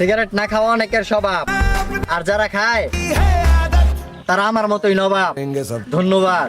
Cigarette না খাওয়া অনেকের স্বভাব। আর যারা খায় তারা আমার মতোই নবাব। ধন্যবাদ।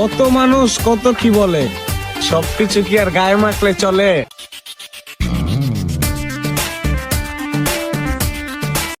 কত মানুষ কত কি বলে? সবকিছু কি আর গায়ে মাখলে চলে?